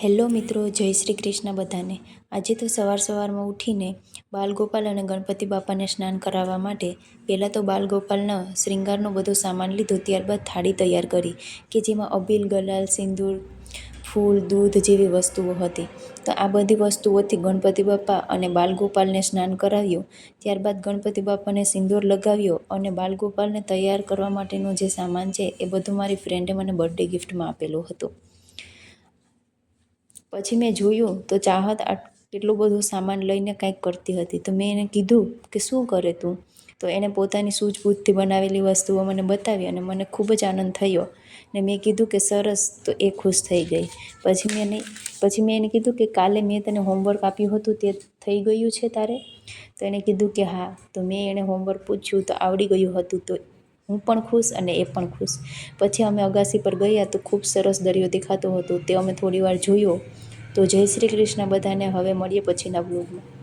Hello મિત્રો, જય શ્રી કૃષ્ણ બધાને. આજે તો સવાર સવારમાં ઉઠીને બાલગોપાલ અને ગણપતિ બાપાને સ્નાન કરાવવા માટે પહેલાં તો બાલગોપાલના શ્રૃંગારનો બધો સામાન લીધો, ત્યારબાદ થાળી તૈયાર કરી, કે જેમાં અબીલ, ગલાલ, સિંદૂર, ફૂલ, દૂધ જેવી વસ્તુઓ હતી. તો આ બધી વસ્તુઓથી ગણપતિ બાપા અને બાલગોપાલને સ્નાન કરાવ્યું. ત્યારબાદ ગણપતિ બાપાને સિંદૂર લગાવ્યો અને બાલગોપાલને તૈયાર કરવા માટેનો જે સામાન છે, એ બધું મારી ફ્રેન્ડે મને બર્થડે ગિફ્ટમાં આપેલું હતું. પછી મેં જોયું તો ચાહત કેટલું બધું સામાન લઈને કાંઈક કરતી હતી. તો મેં એને કીધું કે શું કરે તું? તો એણે પોતાની સૂઝબૂઝથી બનાવેલી વસ્તુઓ મને બતાવી અને મને ખૂબ જ આનંદ થયો. ને મેં કીધું કે સરસ, તો એ ખુશ થઈ ગઈ. પછી મેં એને, પછી મેં એને કીધું કે કાલે મેં તને હોમવર્ક આપ્યું હતું તે થઈ ગયું છે તારે? તો એણે કીધું કે હા. તો મેં એણે હોમવર્ક પૂછ્યું તો આવડી ગયું હતું તો હું પણ ખુશ અને એ પણ ખુશ. પછી અમે અગાસી પર ગયા તો ખૂબ સરસ દરિયો દેખાતો હતો. તે અમે થોડી વાર જોયો. તો જય શ્રી કૃષ્ણ બધાને. હવે મળીએ પછીના બ્લોગમાં